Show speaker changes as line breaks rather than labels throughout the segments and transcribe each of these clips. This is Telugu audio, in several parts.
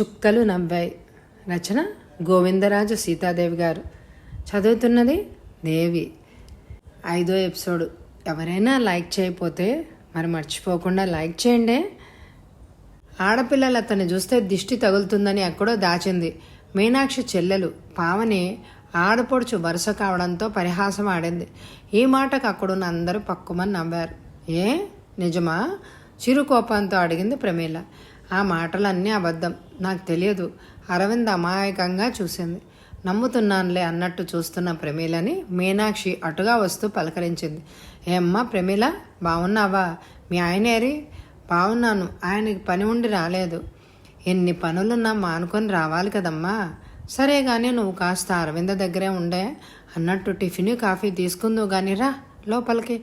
చుక్కలు నవ్వాయి. రచన గోవిందరాజు సీతాదేవి గారు. చదువుతున్నది దేవి. ఐదో ఎపిసోడ్. ఎవరైనా లైక్ చేయకపోతే మరి మర్చిపోకుండా లైక్ చేయండి. ఆడపిల్లలు అతన్ని చూస్తే దిష్టి తగులుతుందని ఎక్కడో దాచింది. మీనాక్షి చెల్లెలు పావని ఆడపడుచు వరుస కావడంతో పరిహాసం ఆడింది. ఈ మాటకు అక్కడున్న అందరూ పక్కుమని నవ్వారు. ఏ? నిజమా? చిరు కోపంతో అడిగింది ప్రమీల. ఆ మాటలన్నీ అబద్ధం. నాకు తెలియదు. అరవింద్ అమాయకంగా చూసింది. నమ్ముతున్నానులే అన్నట్టు చూస్తున్న ప్రమీలని మీనాక్షి అటుగా వస్తూ పలకరించింది. ఏమ్మా ప్రమీల బాగున్నావా మీ ఆయనేరి? బాగున్నాను ఆయనకి పని ఉండి రాలేదు. ఎన్ని పనులున్నా మానుకొని రావాలి కదమ్మా. సరే కానీ నువ్వు కాస్త అరవింద దగ్గరే ఉండే అన్నట్టు టిఫిన్ కాఫీ తీసుకుందో కానీ రా లోపలికి.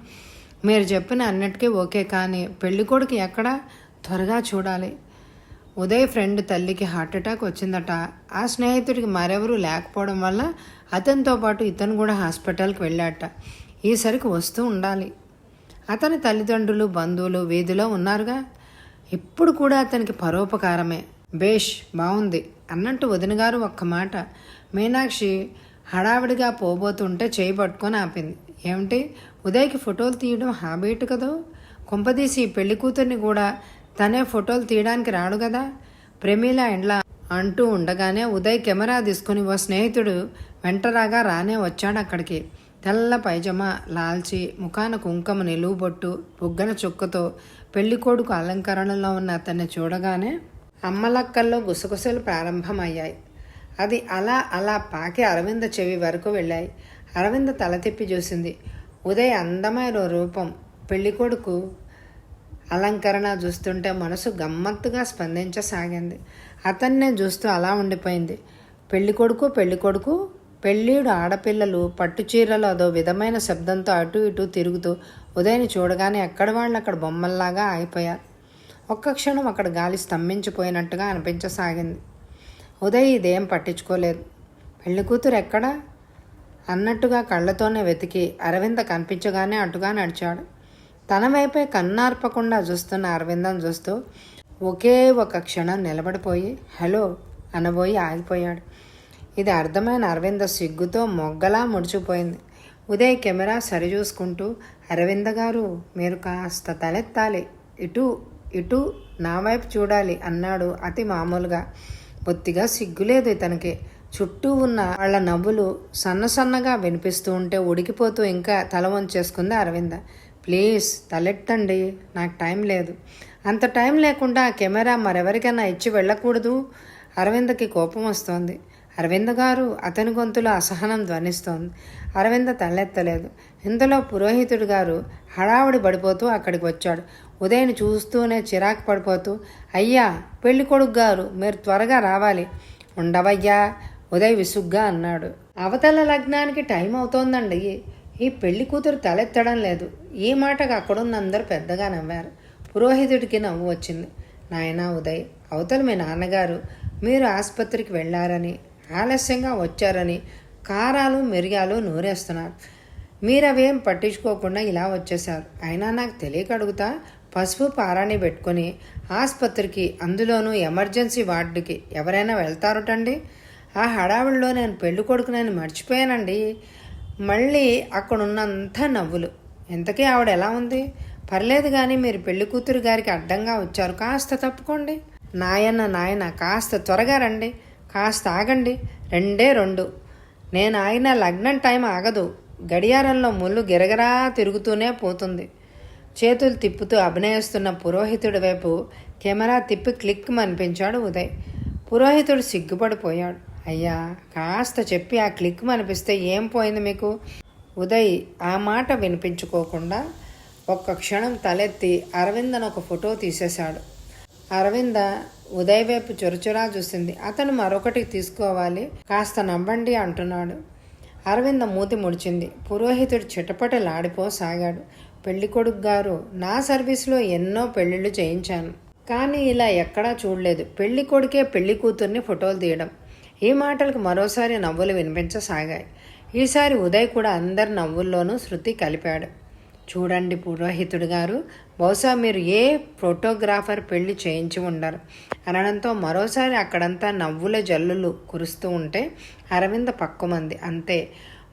మీరు చెప్పిన అన్నిటికీ ఓకే కానీ పెళ్ళికొడుకు ఎక్కడ ఎక్కడా? త్వరగా చూడాలి. ఉదయ్ ఫ్రెండ్ తల్లికి హార్ట్ అటాక్ వచ్చిందట. ఆ స్నేహితుడికి మరెవరూ లేకపోవడం వల్ల అతనితో పాటు ఇతను కూడా హాస్పిటల్కి వెళ్ళాట. ఈసరికి వస్తూ ఉండాలి. అతని తల్లిదండ్రులు బంధువులు వీధిలో ఉన్నారుగా. ఇప్పుడు కూడా అతనికి పరోపకారమే. బేష్ బాగుంది అన్నట్టు వదిన గారు ఒక్క మాట. మీనాక్షి హడావిడిగా పోబోతుంటే చేయి పట్టుకొని ఆపింది. ఏమిటి? ఉదయ్కి ఫోటోలు తీయడం హాబీట్ కదా? కుంపదీసి పెళ్ళి కూతుర్ని కూడా తనే ఫోటోలు తీయడానికి రాడు కదా ప్రమీల ఎండ్లా అంటూ ఉండగానే ఉదయ్ కెమెరా తీసుకుని ఓ స్నేహితుడు వెంటరాగా రానే వచ్చాడు అక్కడికి. తెల్ల పైజమా లాల్చి ముఖాన కుంకుమ నిలువుబొట్టు బుగ్గన చుక్కతో పెళ్ళికొడుకు అలంకరణలో ఉన్న అతన్ని చూడగానే అమ్మలక్కల్లో గుసగుసలు ప్రారంభమయ్యాయి. అది అలా అలా పాకి అరవింద చెవి వరకు వెళ్ళాయి. అరవింద తల తిప్పి చూసింది. ఉదయ్ అందమైన రూపం. పెళ్ళికొడుకు అలంకరణ చూస్తుంటే మనసు గమ్మత్తుగా స్పందించసాగింది. అతన్నే చూస్తూ అలా ఉండిపోయింది. పెళ్ళి కొడుకు పెళ్ళి కొడుకు పెళ్ళీడు ఆడపిల్లలు పట్టు చీరలు అదో విధమైన శబ్దంతో అటు ఇటు తిరుగుతూ ఉదయని చూడగానే ఎక్కడ వాళ్ళు అక్కడ బొమ్మల్లాగా ఆగిపోయారు. ఒక్క క్షణం అక్కడ గాలి స్తంభించిపోయినట్టుగా అనిపించసాగింది. ఉదయ్ ఇదేం పట్టించుకోలేదు. పెళ్ళి కూతురు ఎక్కడా? అన్నట్టుగా కళ్ళతోనే వెతికి అరవింద కనిపించగానే అటుగా నడిచాడు. తన వైపే కన్నార్పకుండా చూస్తున్న అరవిందం చూస్తూ ఒకే ఒక క్షణం నిలబడిపోయి హలో అనబోయి ఆగిపోయాడు. ఇది అర్థమైన అరవింద సిగ్గుతో మొగ్గలా ముడిచిపోయింది ఉదయ్ కెమెరా సరిచూసుకుంటూ అరవింద గారు మీరు కాస్త తలెత్తాలి. ఇటు ఇటు నా వైపు చూడాలి అన్నాడు అతి మామూలుగా. బొత్తిగా సిగ్గులేదు ఇతనికి. చుట్టూ ఉన్న వాళ్ళ నవ్వులు సన్న సన్నగా వినిపిస్తూ ఉంటే ఉడికిపోతూ ఇంకా తల వంచేసుకుంది అరవింద. ప్లీజ్ తలెత్తండి నాకు టైం లేదు. అంత టైం లేకుండా ఆ కెమెరా మరెవరికైనా ఇచ్చి వెళ్ళకూడదు. అరవిందకి కోపం వస్తోంది. అరవింద్ గారు అతని గొంతులో అసహనం ధ్వనిస్తోంది. అరవింద తలెత్తలేదు. ఇంతలో పురోహితుడు గారు హడావుడి పడిపోతూ అక్కడికి వచ్చాడు. ఉదయని చూస్తూనే చిరాకు పడిపోతూ అయ్యా పెళ్ళి కొడుకు గారు మీరు త్వరగా రావాలి. ఉండవయ్యా ఉదయ్ విసుగ్గా అన్నాడు. అవతల లగ్నానికి టైం అవుతోందండి. ఈ పెళ్ళి కూతురు తలెత్తడం లేదు. ఈ మాటకు అక్కడున్న అందరూ పెద్దగా నవ్వారు. పురోహితుడికి నవ్వు వచ్చింది. నాయనా ఉదయ్ అవతల మీ నాన్నగారు మీరు ఆసుపత్రికి వెళ్ళారని ఆలస్యంగా వచ్చారని కారాలు మిరియాలు నూరేస్తున్నారు. మీరు అవేం పట్టించుకోకుండా ఇలా వచ్చేశారు. అయినా నాకు తెలియక అడుగుతా పసుపు పారాన్ని పెట్టుకొని ఆసుపత్రికి అందులోనూ ఎమర్జెన్సీ వార్డుకి ఎవరైనా వెళ్తారటండి? ఆ హడావిడిలో నేను పెళ్ళి కొడుకునని మర్చిపోయానండి. మళ్ళీ అక్కడున్నంతా నవ్వులు. ఎంతకీ ఆవిడ ఎలా ఉంది? పర్లేదు కానీ మీరు పెళ్ళి కూతురు గారికి అడ్డంగా వచ్చారు. కాస్త తప్పుకోండి. నాయన్న నాయన కాస్త త్వరగా రండి. కాస్త ఆగండి. రెండే రెండు. నేను ఆగిన లగ్నం టైం ఆగదు. గడియారంలో ముళ్ళు గిరగరా తిరుగుతూనే పోతుంది. చేతులు తిప్పుతూ అభినయిస్తున్న పురోహితుడి వైపు కెమెరా తిప్పి క్లిక్ అనిపించాడు ఉదయ్. పురోహితుడు సిగ్గుపడిపోయాడు. అయ్యా కాస్త చెప్పి ఆ క్లిక్ అనిపిస్తే ఏం పోయింది మీకు? ఉదయ్ ఆ మాట వినిపించుకోకుండా ఒక్క క్షణం తలెత్తి అరవిందను ఒక ఫోటో తీసేశాడు. అరవింద ఉదయ్ వైపు చొరచురా చూసింది. అతను మరొకటి తీసుకోవాలి కాస్త నవ్వండి అంటున్నాడు. అరవింద మూతి ముడిచింది. పురోహితుడు చిటపటలాడిపోసాగాడు. పెళ్ళి కొడుకు గారు నా సర్వీస్లో ఎన్నో పెళ్ళిళ్ళు చేయించాను. కానీ ఇలా ఎక్కడా చూడలేదు. పెళ్ళి కొడుకే పెళ్ళి కూతుర్ని ఫోటోలు తీయడం. ఈ మాటలకు మరోసారి నవ్వులు వినిపించసాగాయి. ఈసారి ఉదయ్ కూడా అందరి నవ్వుల్లోనూ శృతి కలిపాడు. చూడండి పురోహితుడు గారు బహుశా మీరు ఏ ఫోటోగ్రాఫర్ పెళ్ళి చేయించి ఉండరు. అనడంతో మరోసారి అక్కడంతా నవ్వుల జల్లులు కురుస్తూ ఉంటే అరవింద పక్కుమంది అంతే.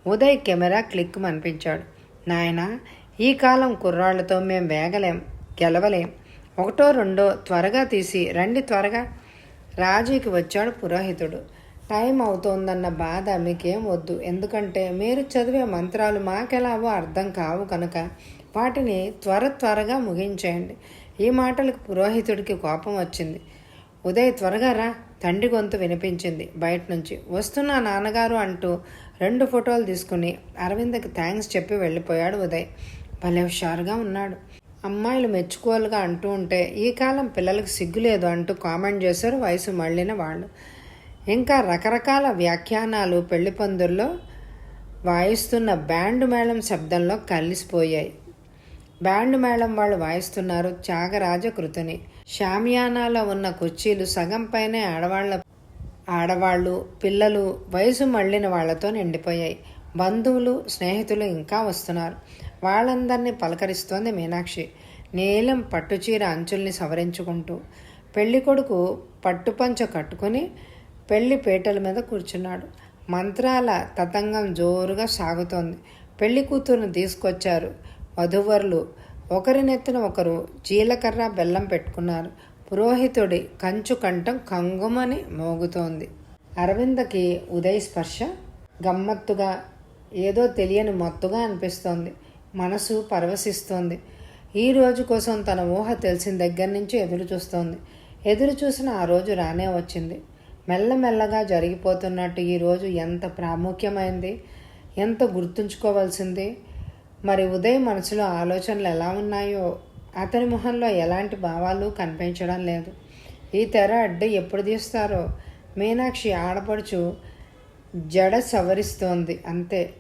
ఉదయ్ కెమెరా క్లిక్ అనిపించాడు నాయనా ఈ కాలం కుర్రాళ్ళతో మేం వేగలేం గెలవలేం. ఒకటో రెండో త్వరగా తీసి రండి త్వరగా. రాజీకి వచ్చాడు పురోహితుడు. టైం అవుతోందన్న బాధ మీకేం వద్దు. ఎందుకంటే మీరు చదివే మంత్రాలు మాకెలాగో అర్థం కావు కనుక వాటిని త్వర త్వరగా ముగించేయండి. ఈ మాటలకు పురోహితుడికి కోపం వచ్చింది. ఉదయ్ త్వరగా రా తండ్రి గొంతు వినిపించింది. బయట నుంచి వస్తున్న నాన్నగారు అంటూ రెండు ఫోటోలు తీసుకుని అరవింద్కి థ్యాంక్స్ చెప్పి వెళ్ళిపోయాడు ఉదయ్. భలే హుషారుగా ఉన్నాడు. అమ్మాయిలు మెచ్చుకోలుగా అంటూ ఉంటే ఈ కాలం పిల్లలకు సిగ్గు లేదు అంటూ కామెంట్ చేశారు వయసు మళ్ళిన వాళ్ళు. ఇంకా రకరకాల వ్యాఖ్యానాలు పెళ్ళి పందుల్లో వాయిస్తున్న బ్యాండ్ మేళం శబ్దంలో కలిసిపోయాయి. బ్యాండ్ మేళం వాళ్ళు వాయిస్తున్నారు త్యాగరాజ కృతిని. షామియానాలో ఉన్న కుర్చీలు సగం పైనే ఆడవాళ్ళ ఆడవాళ్ళు పిల్లలు వయసు మళ్ళిన వాళ్ళతో నిండిపోయాయి. బంధువులు స్నేహితులు ఇంకా వస్తున్నారు. వాళ్ళందరినీ పలకరిస్తోంది మీనాక్షి. నీలం పట్టుచీర అంచుల్ని సవరించుకుంటూ పెళ్ళికొడుకు పట్టుపంచ కట్టుకుని పెళ్ళి పీటల మీద కూర్చున్నాడు. మంత్రాల తతంగం జోరుగా సాగుతోంది. పెళ్ళి కూతురును తీసుకొచ్చారు వధువరులు. ఒకరినెత్తిన ఒకరు జీలకర్ర బెల్లం పెట్టుకున్నారు. పురోహితుడి కంచు కంఠం కంగుమని మోగుతోంది. అరవిందకి ఉదయ్ స్పర్శ గమ్మత్తుగా ఏదో తెలియని మత్తుగా అనిపిస్తోంది. మనసు పరవశిస్తోంది. ఈ రోజు కోసం తన ఊహ తెలిసిన దగ్గర నుంచి ఎదురు చూస్తోంది ఎదురు చూసిన ఆ రోజు రానే వచ్చింది. మెల్లమెల్లగా జరిగిపోతున్నట్టు ఈరోజు ఎంత ప్రాముఖ్యమైంది ఎంత గుర్తుంచుకోవాల్సింది. మరి ఉదయం మనసులో ఆలోచనలు ఎలా ఉన్నాయో అతని మొహంలో ఎలాంటి భావాలు కనిపించడం లేదు. ఈ తెర అడ్డు ఎప్పుడు తీస్తారో మీనాక్షి ఆడపడుచు జడ సవరిస్తోంది అంతే.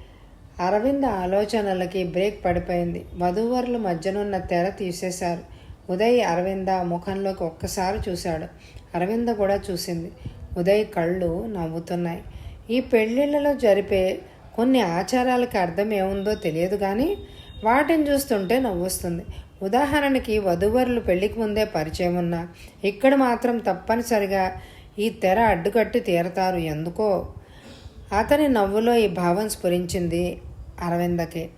అరవింద ఆలోచనలకి బ్రేక్ పడిపోయింది. వధూవరుల మధ్యనున్న తెర తీసేశారు. ఉదయ్ అరవింద ముఖంలోకి ఒక్కసారి చూశాడు. అరవింద కూడా చూసింది. ఉదయ్ కళ్ళు నవ్వుతున్నాయి. ఈ పెళ్ళిళ్ళలో జరిపే కొన్ని ఆచారాలకి అర్థం ఏముందో తెలియదు కానీ వాటిని చూస్తుంటే నవ్వొస్తుంది. ఉదాహరణకి వధువరులు పెళ్ళికి ముందే పరిచయం ఉన్నా ఇక్కడ మాత్రం తప్పనిసరిగా ఈ తెర అడ్డుకట్టి తీరతారు. ఎందుకో? అతని నవ్వులో ఈ భావం స్ఫురించింది అరవిందకి.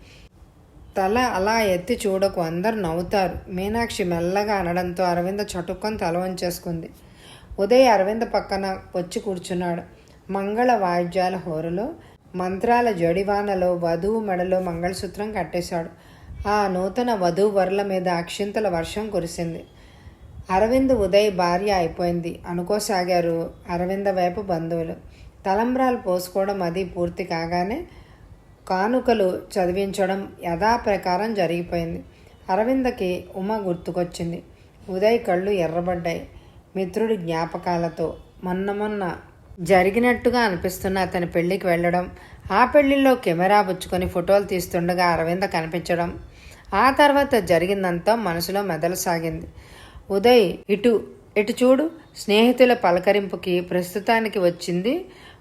తల అలా ఎత్తి చూడకు అందరు నవ్వుతారు. మీనాక్షి మెల్లగా అనడంతో అరవింద చటుక్కొని తల వంచేసుకుంది. ఉదయ్ అరవింద పక్కన వచ్చి కూర్చున్నాడు. మంగళ వాయిద్యాల హోరులో మంత్రాల జడివానలో వధువు మెడలో మంగళసూత్రం కట్టేశాడు. ఆ నూతన వధువు వరుల మీద అక్షింతల వర్షం కురిసింది. అరవింద్ ఉదయ్ భార్య అయిపోయింది. అనుకోసాగారు అరవింద వైపు బంధువులు. తలంబ్రాలు పోసుకోవడం అది పూర్తి కాగానే కానుకలు చదివించడం యథాప్రకారం జరిగిపోయింది. అరవిందకి ఉమ గుర్తుకొచ్చింది. ఉదయ్ కళ్ళు ఎర్రబడ్డాయి. మిత్రుడి జ్ఞాపకాలతో మొన్న మొన్న జరిగినట్టుగా అనిపిస్తున్న అతని పెళ్ళికి వెళ్ళడం ఆ పెళ్ళిలో కెమెరా పుచ్చుకొని ఫోటోలు తీస్తుండగా అరవింద కనిపించడం ఆ తర్వాత జరిగిందంతా మనసులో మెదలసాగింది ఉదయ్ ఇటు ఇటు చూడు స్నేహితుల పలకరింపుకి ప్రస్తుతానికి వచ్చింది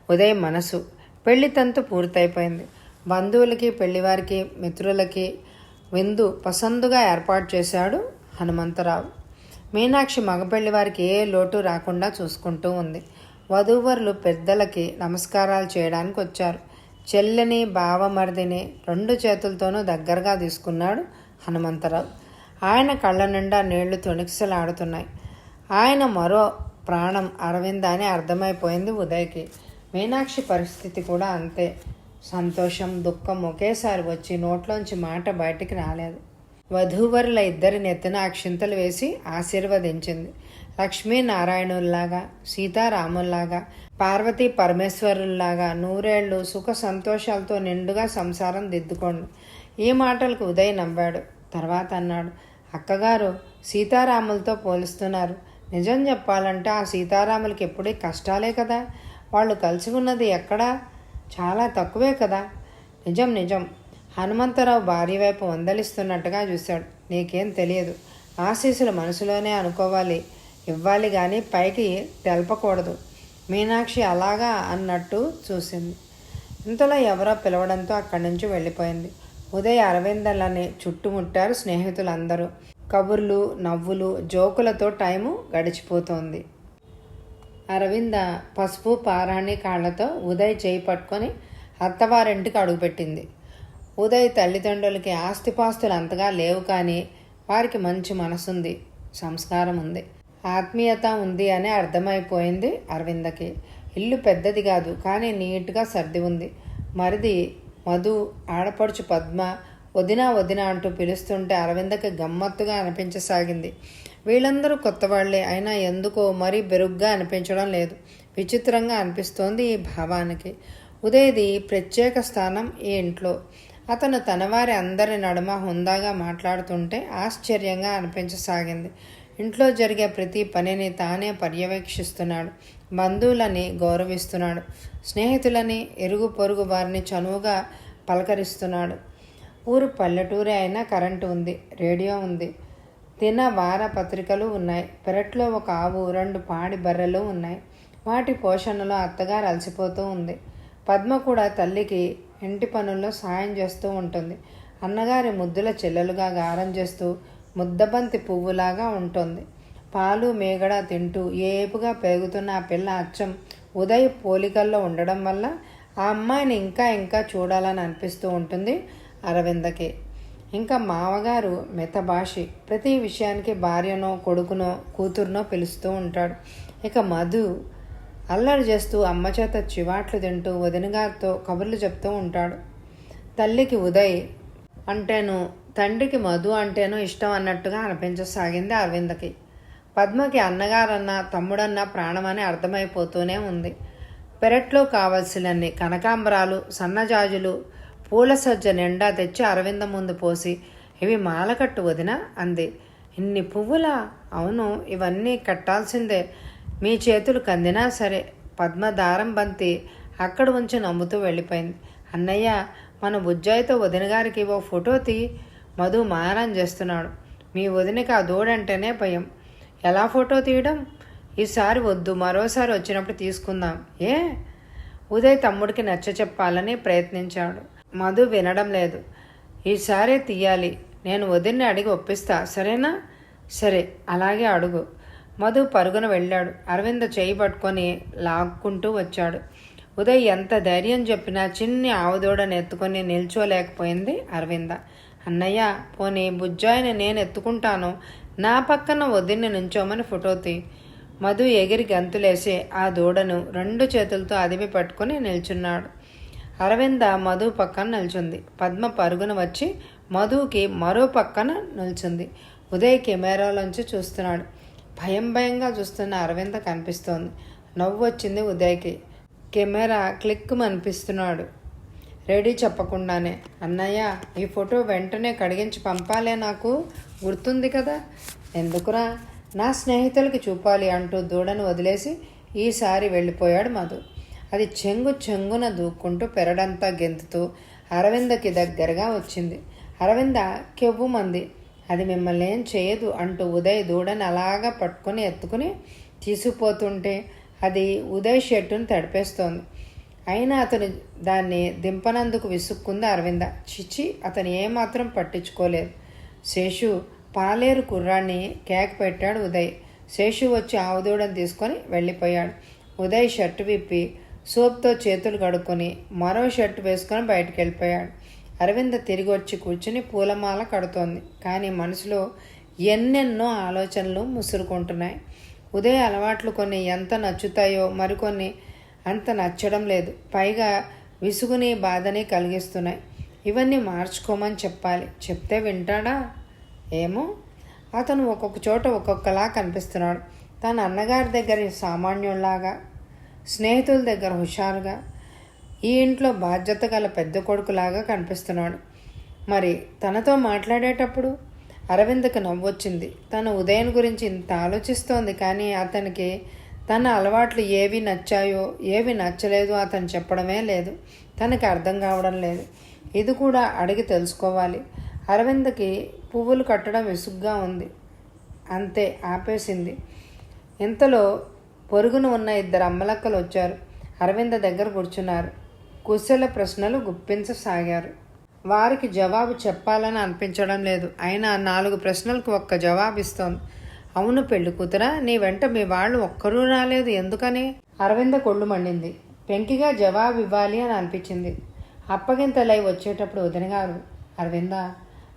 ఉదయ్ మనసు. పెళ్ళి తంతు పూర్తయిపోయింది. బంధువులకి పెళ్ళివారికి మిత్రులకి విందు పసందుగా ఏర్పాటు చేశాడు హనుమంతరావు. మీనాక్షి మగపెళ్ళి వారికి ఏ లోటు రాకుండా చూసుకుంటూ ఉంది. వధూవరులు పెద్దలకి నమస్కారాలు చేయడానికి వచ్చారు. చెల్లెని బావమరిదిని రెండు చేతులతోనూ దగ్గరగా తీసుకున్నాడు హనుమంతరావు. ఆయన కళ్ళ నిండా నీళ్ళు తొణికిసలాడుతున్నాయి. ఆయన మరో ప్రాణం అరవింద అని అర్థమైపోయింది ఉదయ్కి. మీనాక్షి పరిస్థితి కూడా అంతే. సంతోషం దుఃఖం ఒకేసారి వచ్చి నోట్లోంచి మాట బయటికి రాలేదు. వధూవరుల ఇద్దరి నెత్తిన అక్షింతలు వేసి ఆశీర్వదించింది. లక్ష్మీనారాయణుల్లాగా సీతారాముల్లాగా పార్వతీ పరమేశ్వరుల్లాగా నూరేళ్ళు సుఖ సంతోషాలతో నిండుగా సంసారం దిద్దుకోండి. ఈ మాటలకు ఉదయ్ నవ్వాడు. తర్వాత అన్నాడు అక్కగారు సీతారాములతో పోలుస్తున్నారు. నిజం చెప్పాలంటే ఆ సీతారాములకి ఎప్పుడూ కష్టాలే కదా? వాళ్ళు కలిసి ఉన్నది ఎక్కడా? చాలా తక్కువే కదా? నిజం నిజం. హనుమంతరావు భార్య వైపు వందలిస్తున్నట్టుగా చూశాడు. నీకేం తెలియదు. ఆశీస్సులు మనసులోనే అనుకోవాలి. ఇవ్వాలి కానీ పైకి తెలపకూడదు. మీనాక్షి అలాగా అన్నట్టు చూసింది. ఇంతలో ఎవరో పిలవడంతో అక్కడి నుంచి వెళ్ళిపోయింది. ఉదయ అరవిందలని చుట్టుముట్టారు స్నేహితులందరూ. కబుర్లు నవ్వులు జోకులతో టైము గడిచిపోతోంది. అరవింద పసుపు పారాణి కాళ్ళతో ఉదయ్ చేయి పట్టుకొని అత్తవారింటికి అడుగుపెట్టింది. ఉదయ్ తల్లిదండ్రులకి ఆస్తిపాస్తులు అంతగా లేవు కానీ వారికి మంచి మనసుంది సంస్కారం ఉంది ఆత్మీయత ఉంది అని అర్థమైపోయింది అరవిందకి. ఇల్లు పెద్దది కాదు కానీ నీట్గా సర్ది ఉంది. మరిది మధు ఆడపడుచు పద్మ వదినా వదిన అంటూ పిలుస్తుంటే అరవిందకి గమ్మత్తుగా అనిపించసాగింది. వీళ్ళందరూ కొత్త వాళ్ళే అయినా ఎందుకో మరీ బెరుగ్గా అనిపించడం లేదు. విచిత్రంగా అనిపిస్తోంది ఈ భావానికి. ఉదయది ప్రత్యేక స్థానం ఈ ఇంట్లో. అతను తనవారి అందరి నడుమ హుందాగా మాట్లాడుతుంటే ఆశ్చర్యంగా అనిపించసాగింది. ఇంట్లో జరిగే ప్రతి పనిని తానే పర్యవేక్షిస్తున్నాడు. బంధువులని గౌరవిస్తున్నాడు. స్నేహితులని ఎరుగు పొరుగు వారిని చనువుగా పలకరిస్తున్నాడు. ఊరు పల్లెటూరే అయినా కరెంటు ఉంది రేడియో ఉంది. తిన వార పత్రికలు ఉన్నాయి. పెరట్లో ఒక ఆవు రెండు పాడి బర్రెలు ఉన్నాయి. వాటి పోషణలో అత్తగారు అలసిపోతూ ఉంది. పద్మ కూడా తల్లికి ఇంటి పనుల్లో సాయం చేస్తూ ఉంటుంది. అన్నగారి ముద్దుల చెల్లెలుగా గారం చేస్తూ ముద్దబంతి పువ్వులాగా ఉంటుంది. పాలు మేగడ తింటూ ఏపుగా పెరుగుతున్న ఆ పిల్ల అచ్చం ఉదయ్ పోలికల్లో ఉండడం వల్ల ఆ అమ్మాయిని ఇంకా ఇంకా చూడాలని అనిపిస్తూ ఉంటుంది అరవిందకి. ఇంకా మామగారు మితభాషి. ప్రతి విషయానికి భార్యనో కొడుకునో కూతురునో పిలుస్తూ ఉంటాడు. ఇక మధు అల్లరి చేస్తూ అమ్మ చేత చివాట్లు తింటూ వదినగారితో కబుర్లు చెప్తూ ఉంటాడు. తల్లికి ఉదయ్ అంటేను తండ్రికి మధు అంటేనో ఇష్టం అన్నట్టుగా అనిపించసాగింది అరవిందకి. పద్మకి అన్నగారన్న తమ్ముడన్న ప్రాణమని అర్థమైపోతూనే ఉంది. పెరట్లో కావలసినన్ని కనకాంబరాలు సన్నజాజులు పూల సజ్జ నిండా తెచ్చి అరవింద ముందు పోసి ఇవి మాలకట్టు వదిన అంది. ఇన్ని పువ్వులా? అవును ఇవన్నీ కట్టాల్సిందే. మీ చేతులు కందినా సరే పద్మ దారం బంతి అక్కడ ఉంచి నమ్ముతూ వెళ్ళిపోయింది. అన్నయ్య మన బుజ్జాయితో వదిన గారికి ఓ ఫోటో తీ మధు మారం చేస్తున్నాడు. మీ వదినకి ఆ దూడంటేనే భయం. ఎలా ఫోటో తీయడం? ఈసారి వద్దు మరోసారి వచ్చినప్పుడు తీసుకుందాం. ఏ? ఉదయ్ తమ్ముడికి నచ్చ చెప్పాలని ప్రయత్నించాడు. మధు వినడం లేదు. ఈసారి తీయాలి. నేను వదిన్ని అడిగి ఒప్పిస్తా. సరేనా? సరే అలాగే అడుగు. మధు పరుగున వెళ్ళాడు. అరవింద చేయి పట్టుకొని లాక్కుంటూ వచ్చాడు. ఉదయ్ ఎంత ధైర్యం చెప్పినా చిన్ని ఆవుదోడని ఎత్తుకొని నిల్చోలేకపోయింది అరవింద. అన్నయ్య పోనీ బుజ్జాయిని నేను ఎత్తుకుంటాను. నా పక్కన వదిన్ని నుంచోమని ఫోటోతి మధు ఎగిరి గంతులేసి ఆ దూడను రెండు చేతులతో అదిమి పట్టుకొని నిల్చున్నాడు. అరవింద మధు పక్కన నిల్చుంది. పద్మ పరుగున వచ్చి మధుకి మరో పక్కన నిల్చుంది. ఉదయ్ కెమెరాలోంచి చూస్తున్నాడు. భయం భయంగా చూస్తున్న అరవింద కనిపిస్తోంది. నవ్వు వచ్చింది ఉదయ్కి. కెమెరా క్లిక్ అనిపిస్తున్నాడు. రెడీ చెప్పకుండానే అన్నయ్య ఈ ఫోటో వెంటనే కడిగించి పంపాలే నాకు. గుర్తుంది కదా? ఎందుకురా? నా స్నేహితులకి చూపాలి అంటూ దూడను వదిలేసి ఈసారి వెళ్ళిపోయాడు మధు. అది చెంగు చెంగున దూక్కుంటూ పెరడంతా గెంతుతూ అరవిందకి దగ్గరగా వచ్చింది. అరవింద కెవ్వుమంది అది మిమ్మల్ని ఏం చేయదు అంటూ ఉదయ్ దూడని అలాగా పట్టుకొని ఎత్తుకుని తీసుకుపోతుంటే అది ఉదయ్ షర్టును తడిపేస్తోంది. అయినా అతను దాన్ని దింపనందుకు విసుక్కుంది అరవింద. చిచి అతను ఏమాత్రం పట్టించుకోలేదు. శేషు పాలేరు కుర్రాన్ని కేక్ పెట్టాడు ఉదయ్. శేషు వచ్చి ఆవుదూడని తీసుకొని వెళ్ళిపోయాడు. ఉదయ్ షర్టు విప్పి సోప్తో చేతులు కడుక్కొని మరో షర్ట్ వేసుకొని బయటికి వెళ్ళిపోయాడు. అరవింద తిరిగి వచ్చి కూర్చుని పూలమాల కడుతోంది. కానీ మనసులో ఎన్నెన్నో ఆలోచనలు ముసురుకుంటున్నాయి. ఉదయ అలవాట్లు కొన్ని ఎంత నచ్చుతాయో మరికొన్ని అంత నచ్చడం లేదు. పైగా విసుగుని బాధని కలిగిస్తున్నాయి. ఇవన్నీ మార్చుకోమని చెప్పాలి. చెప్తే వింటాడా? ఏమో. అతను ఒక్కొక్క చోట ఒక్కొక్కలా కనిపిస్తున్నాడు. తన అన్నగారి దగ్గర సామాన్యుల్లాగా స్నేహితుల దగ్గర హుషారుగా ఈ ఇంట్లో బాధ్యత గల పెద్ద కొడుకులాగా కనిపిస్తున్నాడు. మరి తనతో మాట్లాడేటప్పుడు అరవింద్కి నవ్వొచ్చింది. తను ఉదయం గురించి ఇంత ఆలోచిస్తోంది కానీ అతనికి తన అలవాట్లు ఏవి నచ్చాయో ఏవి నచ్చలేదో అతను చెప్పడమే లేదు. తనకి అర్థం కావడం లేదు. ఇది కూడా అడిగి తెలుసుకోవాలి. అరవింద్కి పువ్వులు కట్టడం విసుగ్గా ఉంది. అంతే ఆపేసింది. ఇంతలో పొరుగున ఉన్న ఇద్దరు అమ్మలక్కలు వచ్చారు. అరవింద దగ్గర కూర్చున్నారు. కుశల ప్రశ్నలు గుప్పించసాగారు. వారికి జవాబు చెప్పాలని అనిపించడం లేదు. అయినా నాలుగు ప్రశ్నలకు ఒక్క జవాబిస్తోంది. అవును పెళ్ళి కూతురా నీ వెంట మీ వాళ్ళు ఒక్కరూ రాలేదు ఎందుకని? అరవింద కొళ్ళు మండింది. పెంకిగా జవాబు ఇవ్వాలి అని అనిపించింది. అప్పగింతలై వచ్చేటప్పుడు వదినగారు అరవింద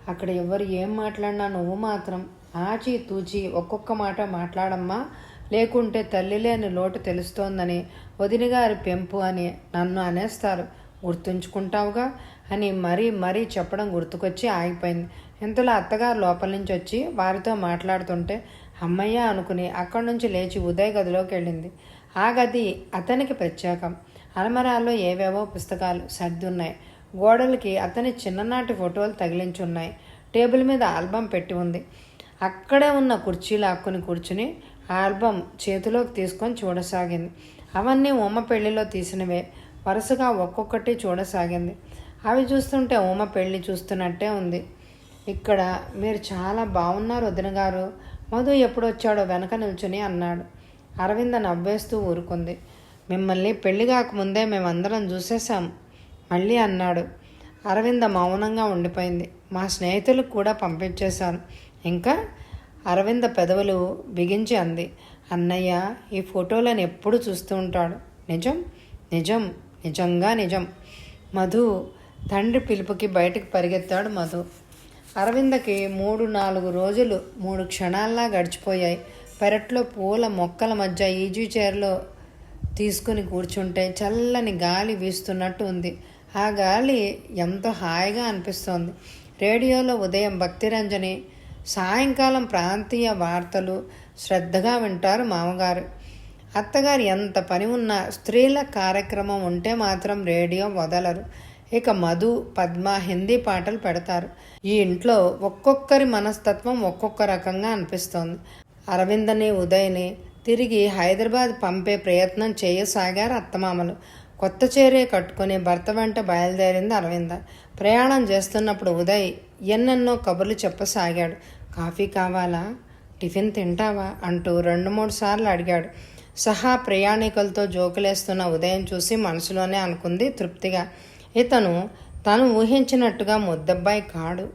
అక్కడ ఎవరు ఏం మాట్లాడినా నువ్వు మాత్రం ఆచి తూచి ఒక్కొక్క మాట మాట్లాడమ్మా లేకుంటే తల్లి లేని లోటు తెలుస్తోందని వదినగారి పెంపు అని నన్ను అనేస్తారు. గుర్తుంచుకుంటావుగా? అని మరీ మరీ చెప్పడం గుర్తుకొచ్చి ఆగిపోయింది. ఇంతలో అత్తగారు లోపల నుంచి వచ్చి వారితో మాట్లాడుతుంటే అమ్మయ్య అనుకుని అక్కడి నుంచి లేచి ఉదయ్ గదిలోకి వెళ్ళింది. ఆ గది అతనికి ప్రత్యేకం. అలమరాల్లో ఏవేవో పుస్తకాలు సర్దున్నాయి. గోడలకి అతని చిన్ననాటి ఫోటోలు తగిలించున్నాయి. టేబుల్ మీద ఆల్బం పెట్టి ఉంది. అక్కడే ఉన్న కుర్చీలు ఆక్కుని కూర్చుని ఆల్బమ్ చేతిలోకి తీసుకొని చూడసాగింది. అవన్నీ ఉమ్మ పెళ్ళిలో తీసినవే. వరుసగా ఒక్కొక్కటి చూడసాగింది. అవి చూస్తుంటే ఉమ్మ పెళ్ళి చూస్తున్నట్టే ఉంది. ఇక్కడ మీరు చాలా బాగున్నారు వదిన గారు. మధు ఎప్పుడొచ్చాడో వెనక నిల్చుని అన్నాడు. అరవింద నవ్వేస్తూ ఊరుకుంది. మిమ్మల్ని పెళ్ళి కాకముందే మేమందరం చూసేశాం మళ్ళీ అన్నాడు. అరవింద మౌనంగా ఉండిపోయింది. మా స్నేహితులకు కూడా పంపించేశాను. ఇంకా అరవింద పెదవులు బిగించి అంది. అన్నయ్య ఈ ఫోటోలను ఎప్పుడు చూస్తూ ఉంటాడు? నిజం నిజం నిజంగా నిజం. మధు తండ్రి పిలుపుకి బయటకు పరిగెత్తాడు మధు. అరవిందకి మూడు నాలుగు రోజులు మూడు క్షణాల్లా గడిచిపోయాయి. పెరట్లో పూల మొక్కల మధ్య ఈజీ చైర్లో తీసుకుని కూర్చుంటే చల్లని గాలి వీస్తున్నట్టు ఉంది. ఆ గాలి ఎంతో హాయిగా అనిపిస్తోంది. రేడియోలో ఉదయం భక్తిరంజని సాయంకాలం ప్రాంతీయ వార్తలు శ్రద్ధగా వింటారు మామగారు. అత్తగారు ఎంత పని ఉన్నా స్త్రీల కార్యక్రమం ఉంటే మాత్రం రేడియో వదలరు. ఇక మధు పద్మ హిందీ పాటలు పెడతారు. ఈ ఇంట్లో ఒక్కొక్కరి మనస్తత్వం ఒక్కొక్క రకంగా అనిపిస్తోంది. అరవిందని ఉదయ్ని తిరిగి హైదరాబాద్ పంపే ప్రయత్నం చేయసాగారు అత్తమామలు. కొత్త చీరే కట్టుకుని భర్త వెంట బయలుదేరింది అరవింద. ప్రయాణం చేస్తున్నప్పుడు ఉదయ్ ఎన్నెన్నో కబుర్లు చెప్పసాగాడు. కాఫీ కావాలా? టిఫిన్ తింటావా? అంటూ రెండు మూడు సార్లు అడిగాడు. సహా ప్రయాణికులతో జోకులేస్తున్న ఉదయం చూసి మనసులోనే అనుకుంది తృప్తిగా. ఇతను తను ఊహించినట్టుగా ముద్దబ్బాయి కాడు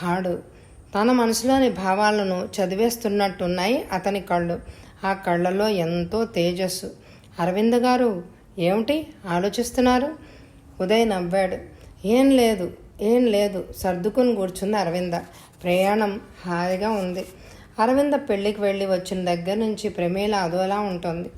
కాడు. తన మనసులోని భావాలను చదివేస్తున్నట్టున్నాయి అతని కళ్ళు. ఆ కళ్ళలో ఎంతో తేజస్సు. అరవింద్ గారు ఏమిటి ఆలోచిస్తున్నారు? ఉదయ్ నవ్వాడు. ఏం లేదు ఏం లేదు సర్దుకుని కూర్చుంది అరవింద. ప్రయాణం హాయిగా ఉంది. అరవింద పెళ్ళికి వెళ్ళి వచ్చిన దగ్గర నుంచి ప్రమేల అదోలా ఉంటుంది.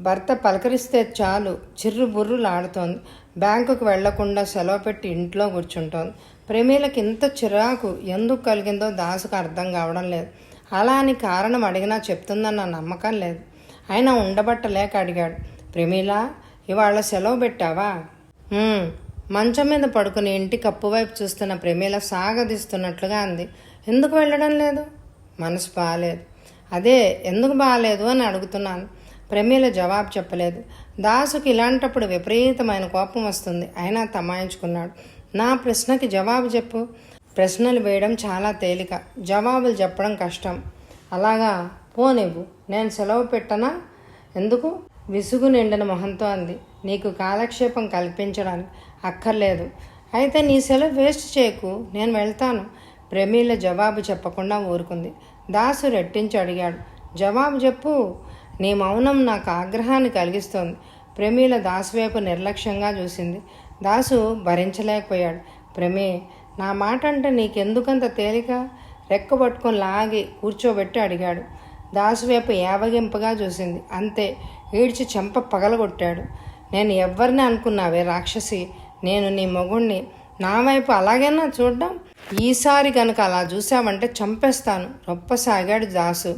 భర్త పలకరిస్తే చాలు చిర్రు బుర్రులాడుతోంది బ్యాంకుకు వెళ్ళకుండా సెలవు పెట్టి ఇంట్లో కూర్చుంటోంది. ప్రమేలకు ఇంత చిరాకు ఎందుకు కలిగిందో దాసుకు అర్థం కావడం లేదు. అలా అని కారణం అడిగినా చెప్తుందన్న నమ్మకం లేదు. అయినా ఉండబట్టలేక అడిగాడు. ప్రమీల ఇవాళ సెలవు పెట్టావా? మంచం మీద పడుకుని ఇంటి కప్పు వైపు చూస్తున్న ప్రమీల సాగదీస్తున్నట్లుగా అంది. ఎందుకు వెళ్ళడం లేదు? మనసు బాగాలేదు అదే ఎందుకు బాగాలేదు అని అడుగుతున్నాను. ప్రమీల జవాబు చెప్పలేదు. దాసుకి ఇలాంటప్పుడు విపరీతమైన కోపం వస్తుంది. అయినా తమాయించుకున్నాడు. నా ప్రశ్నకి జవాబు చెప్పు. ప్రశ్నలు వేయడం చాలా తేలిక. జవాబులు చెప్పడం కష్టం. అలాగా పోనివ్వు. నేను సెలవు పెట్టనా? ఎందుకు? విసుగు నిండిన మొహంతో అంది. నీకు కాలక్షేపం కల్పించడానికి అక్కర్లేదు. అయితే నీ సెలవు వేస్ట్ చేయకు. నేను వెళ్తాను. ప్రమీల జవాబు చెప్పకుండా ఊరుకుంది. దాసు రెట్టించి అడిగాడు. జవాబు చెప్పు. నీ మౌనం నాకు ఆగ్రహాన్ని కలిగిస్తోంది. ప్రమీల దాసు వైపు నిర్లక్ష్యంగా చూసింది. దాసు భరించలేకపోయాడు. ప్రమే నా మాట అంటే నీకెందుకంత తేలిక? రెక్క పట్టుకొని లాగి కూర్చోబెట్టి అడిగాడు. దాసు వైపు యావగింపగా చూసింది. అంతే. ఈడ్చి చెంప పగలగొట్టాడు. నేను ఎవరిని అనుకున్నావే రాక్షసి? నేను నీ మొగుణ్ణి. నా వైపు అలాగైనా చూడ్డం? ఈసారి కనుక అలా చూసావంటే చంపేస్తాను రొప్పసాగాడు దాసు.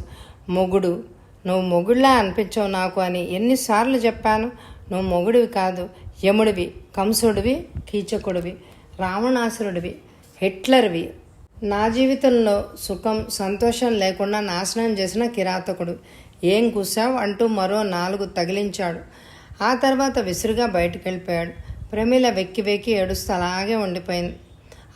మొగుడు నువ్వు మొగుడిలా అనిపించవు నాకు అని ఎన్నిసార్లు చెప్పాను. నువ్వు మొగుడివి కాదు యముడివి కంసుడివి కీచకుడివి రావణాసురుడివి హిట్లర్వి. నా జీవితంలో సుఖం సంతోషం లేకుండా నాశనం చేసిన కిరాతకుడు. ఏం కూసావు అంటూ మరో నాలుగు తగిలించాడు. ఆ తర్వాత విసురుగా బయటికి వెళ్ళిపోయాడు ప్రమిల వెక్కి వెక్కి ఏడుస్తూ అలాగే ఉండిపోయింది.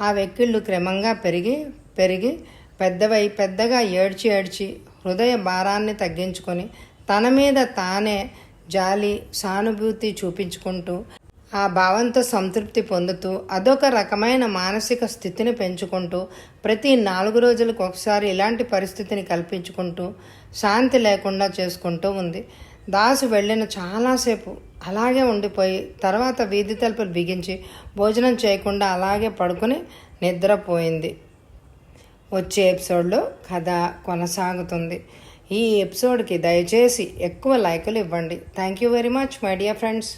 ఆ వెక్కిళ్ళు క్రమంగా పెరిగి పెరిగి పెద్దవై పెద్దగా ఏడ్చి ఏడ్చి హృదయ భారాన్ని తగ్గించుకొని తన మీద తానే జాలి సానుభూతి చూపించుకుంటూ ఆ భావంతో సంతృప్తి పొందుతూ అదొక రకమైన మానసిక స్థితిని పెంచుకుంటూ ప్రతి నాలుగు రోజులకు ఒకసారి ఇలాంటి పరిస్థితిని కల్పించుకుంటూ శాంతి లేకుండా చేసుకుంటూ ఉంది. దాసు వెళ్ళిన చాలాసేపు అలాగే ఉండిపోయి తర్వాత వీధి తలుపులు బిగించి భోజనం చేయకుండా అలాగే పడుకుని నిద్రపోయింది. వచ్చే ఎపిసోడ్లో కథ కొనసాగుతుంది. ఈ ఎపిసోడ్కి దయచేసి ఎక్కువ లైకులు ఇవ్వండి. Thank you very much my dear friends.